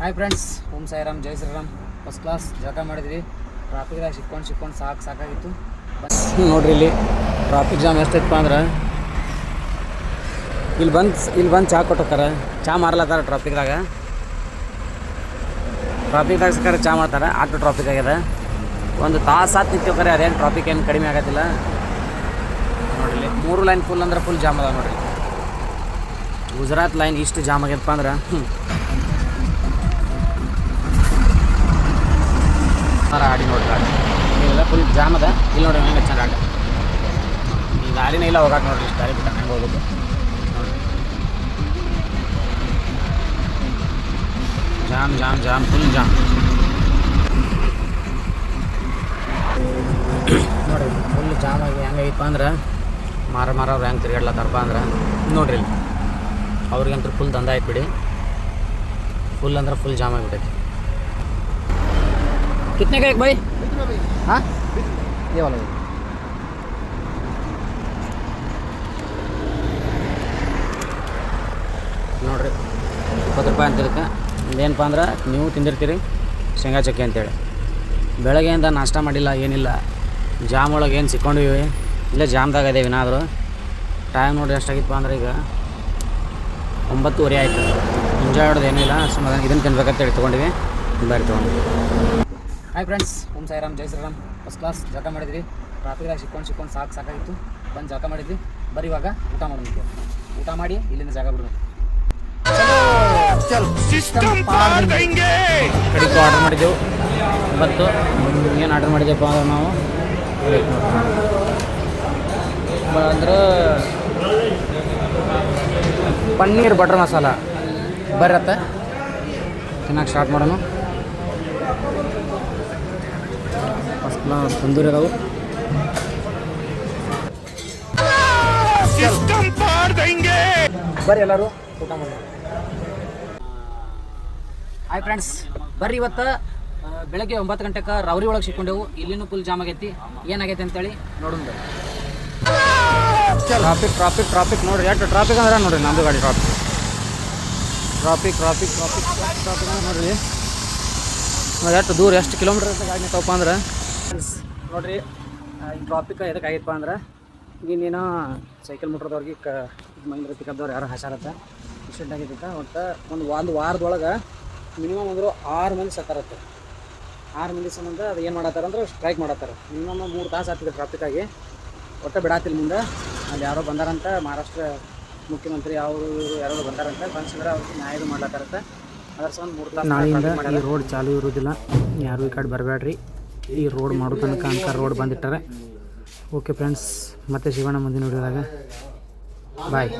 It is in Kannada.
ಹಾಯ್ ಫ್ರೆಂಡ್ಸ್ ಓಂ ಸಾಯಿರಾಮ್, ಜೈ ಶ್ರೀರಾಮ್. ಫಸ್ಟ್ ಕ್ಲಾಸ್ ಜಳಕ ಮಾಡಿದ್ವಿ. ಟ್ರಾಫಿಕ್ದಾಗ ಸಿಕ್ಕೊಂಡು ಸಿಕ್ಕೊಂಡು ಸಾಕು ಸಾಕಾಗಿತ್ತು. ನೋಡ್ರಿ ಇಲ್ಲಿ ಟ್ರಾಫಿಕ್ ಜಾಮ್ ಎಷ್ಟೈತಪ್ಪ ಅಂದ್ರೆ? ಇಲ್ಲಿ ಬಂದು ಇಲ್ಲಿ ಬಂದು ಚಾ ಕೊಟ್ಟೋಕ್ಕಾರ. ಚಾ ಮಾರ್ಲತ್ತಾರ ಟ್ರಾಫಿಕ್ದಾಗ ಟ್ರಾಫಿಕ್ದಾಗ ಸಿಕ್ಕಾರೆ ಚಾ ಮಾಡ್ತಾರೆ, ಆಟೋ ಟ್ರಾಫಿಕ್ ಆಗ್ಯದ. ಒಂದು ತಾಸು ಹತ್ತು ಕರೆ ಅದೇನು ಟ್ರಾಫಿಕ್ ಏನು ಕಡಿಮೆ ಆಗೋದಿಲ್ಲ ನೋಡ್ರಿ ಮೂರು ಲೈನ್ ಫುಲ್ ಅಂದ್ರೆ ಫುಲ್ ಜಾಮ್ ಅದ ನೋಡ್ರಿ. ಗುಜರಾತ್ ಲೈನ್ ಇಷ್ಟು ಜಾಮ್ ಆಗ್ಯದಪ್ಪ ಅಂದ್ರೆ ಫುಲ್ ಜಾಮ್ ಅದ ಇಲ್ಲಿ ನೋಡ್ರಿ ಹೆಂಗೆ ಚೆನ್ನಾಗಿ ಆಟ ಈ ದಾರಿನೇ ಇಲ್ಲ ಹೋಗಕ್ಕೆ ನೋಡ್ರಿ ಇಷ್ಟು ದಾರಿ ಬಿಟ್ಟ ಹಂಗೆ ಹೋಗೋದು ನೋಡ್ರಿ jam jam jam full jam ನೋಡ್ರಿ ಫುಲ್ ಜಾಮ್ ಆಗಿ ಹೆಂಗೈತಪ್ಪ ಅಂದ್ರೆ ಮಾರ ಮಾರವ್ರು ಹೆಂಗೆ ತಿರ್ಗಾಡ್ಲತ್ತಾರಪ್ಪ ಅಂದ್ರೆ ನೋಡ್ರಿ ಇಲ್ಲಿ ಅವ್ರಿಗಂತೂ ಫುಲ್ ದಂಧ ಆಯ್ತು ಬಿಡಿ ಫುಲ್ ಅಂದ್ರೆ ಫುಲ್ ಜಾಮ್ ಆಗಿಬಿಟ್ಟೈತಿ कितने का एक भाई हाँ ದೇವಾಲಯ. ನೋಡಿರಿ, ಇಪ್ಪತ್ತು ರೂಪಾಯಿ ಅಂತಿದ್ದಕ್ಕೆ ಇದೇನಪ್ಪ ಅಂದ್ರೆ ನೀವು ತಿಂದಿರ್ತೀರಿ ಶೇಂಗಾ ಚಕ್ಕೆ ಅಂತೇಳಿ. ಬೆಳಗ್ಗೆಯಿಂದ ನಾಷ್ಟ ಮಾಡಿಲ್ಲ, ಏನಿಲ್ಲ. ಜಾಮ್ ಒಳಗೆ ಏನು ಸಿಕ್ಕೊಂಡಿವಿ? ಇಲ್ಲೇ ಜಾಮ್ದಾಗ ಅದೇ ಏನಾದರೂ ಟೈಮ್ ನೋಡಿ ಎಷ್ಟಾಗಿತ್ತು ಅಂದ್ರೆ ಈಗ ಒಂಬತ್ತುವರೆ ಆಯಿತು. ಮುಂಜಾನೆ ಹೊಡೆದು ಏನಿಲ್ಲ ಸುಮ್ಮನೆ ಇದನ್ನು ತಿನ್ಬೇಕಂತೇಳಿ ತೊಗೊಂಡಿವಿ. ಬರ್ರಿ ತೊಗೊಂಡು ಹಾಯ್ ಫ್ರೆಂಡ್ಸ್ ಓಂ ಸಾಯಿರಾಮ್ ಜೈ ಶ್ರೀರಾಮ್. ಫಸ್ಟ್ ಕ್ಲಾಸ್ ಜಳಕ ಮಾಡಿದ್ವಿ. ಟ್ರಾಫಿಕ್ದಾಗ ಸಿಕ್ಕೊಂಡು ಸಿಕ್ಕೊಂಡು ಸಾಕು ಸಾಕಾಗಿತ್ತು. ಬಂದು ಜಳಕ ಮಾಡಿದ್ವಿ. ಬರೀ ಇವಾಗ ಊಟ ಮಾಡಬೇಕು. ಊಟ ಮಾಡಿ ಇಲ್ಲಿಂದ ಜಾಗ ದೇಂಗೆ! ಕಡಿಕೆ ಆರ್ಡರ್ ಮಾಡಿದ್ದೆವು. ಇವತ್ತು ಏನು ಆರ್ಡರ್ ಮಾಡಿದ್ದೆಪ್ಪ ಅಂದ್ರೆ ನಾವು? ಅಂದ್ರೆ ಪನ್ನೀರ್ ಬಟರ್ ಮಸಾಲ. ಬರತ್ತೆ. ಚೆನ್ನಾಗಿ ಸ್ಟಾರ್ಟ್ ಮಾಡೋಣ. ಕ್ಲಾಸ್ ತಂದೂರಿ ಅದಾವು ಸಿಸ್ಟಮ್ ಪಾರ್ ದೇಂಗೆ ಬರ್ರಿ ಎಲ್ಲರೂ ಊಟ ಮಾಡಿ ಹಾಯ್ ಫ್ರೆಂಡ್ಸ್ ಬರ್ರಿ ಇವತ್ತು ಬೆಳಗ್ಗೆ ಒಂಬತ್ತು ಗಂಟೆಗೆ ರೌರಿ ಒಳಗೆ ಸಿಕ್ಕೊಂಡೆವು. ಇಲ್ಲಿನೂ ಫುಲ್ ಜಾಮ್ ಆಗೈತಿ. ಏನಾಗೈತೆ ಅಂತೇಳಿ ನೋಡೋಣ ಟ್ರಾಫಿಕ್ ಟ್ರಾಫಿಕ್ ಟ್ರಾಫಿಕ್ ನೋಡ್ರಿ. ಎಷ್ಟು ಟ್ರಾಫಿಕ್ ಅಂದ್ರೆ ನೋಡ್ರಿ ನಮ್ಮದು ಗಾಡಿ traffic traffic traffic traffic traffic ಅಂದ್ರೆ ನೋಡ್ರಿ. ನೋಡಿ ಎಷ್ಟು ದೂರ ಎಷ್ಟು ಕಿಲೋಮೀಟರ್ ಅಂತ ಗಾಡಿ ನಿಂತವಪ್ಪ ಅಂದ್ರೆ? ನೋಡ್ರಿ ಈ ಟ್ರಾಫಿಕ್ ಎದಕ್ಕೆ ಆಗೈತಪ್ಪ ಅಂದ್ರೆ ಇನ್ನೇನೋ ಸೈಕಲ್ ಮೋಟ್ರದವ್ರಿಗೆ ಕ ಇದು ಮಹೇಂದ್ರ ಪಿಕಪ್ದವ್ರು ಯಾರು ಹಸಾರತ್ತ ಇನ್ಸಿಡೆಂಟ್ ಆಗೈತೆ ಒಟ್ಟು ಒಂದು ಒಂದು ವಾರದೊಳಗೆ ಮಿನಿಮಮ್ ಅಂದರು ಆರು ಮಂದಿ ಸತ್ತಾರತ್ತೆ ಆರು ಮಂದಿ ಸಂಬಂಧ ಅದು ಏನು ಮಾಡತ್ತಾರ ಅಂದ್ರೆ ಸ್ಟ್ರೈಕ್ ಮಾಡತ್ತಾರ. ಮಿನಿಮಮ್ ಮೂರು ತಾಸು ಆಗ್ತಿದೆ ಟ್ರಾಫಿಕ್ ಆಗಿ. ಒಟ್ಟು ಬಿಡಾತಿಲ್ಲ ಮುಂದೆ ಅಲ್ಲಿ ಯಾರೋ ಬಂದಾರಂತ ಮಹಾರಾಷ್ಟ್ರ ಮುಖ್ಯಮಂತ್ರಿ ಅವರು ಯಾರೋ ಬಂದಾರಂತ ಬಂದ್ರೆ ಅವ್ರಿಗೆ ನ್ಯಾಯ ಮಾಡ್ಲತ್ತಾರಂತ ಅದ್ರ ಸಂಬಂಧ ಮೂರು ತಾಸು ನಾಳೆಯಿಂದ ರೋಡ್ ಚಾಲು ಇರೋದಿಲ್ಲ. ಯಾರು ಈ ಕಡೆ ಬರಬೇಡ್ರಿ ಈ ರೋಡ್ ಮಾಡೋ ತನಕ ಅಂತ ರೋಡ್ ಬಂದಿಟ್ಟಾರೆ. ಓಕೆ ಫ್ರೆಂಡ್ಸ್ ಮತ್ತೆ ಶಿವಣ್ಣ ಮುಂದಿನ ನೋಡಿದಾಗ ಬಾಯ್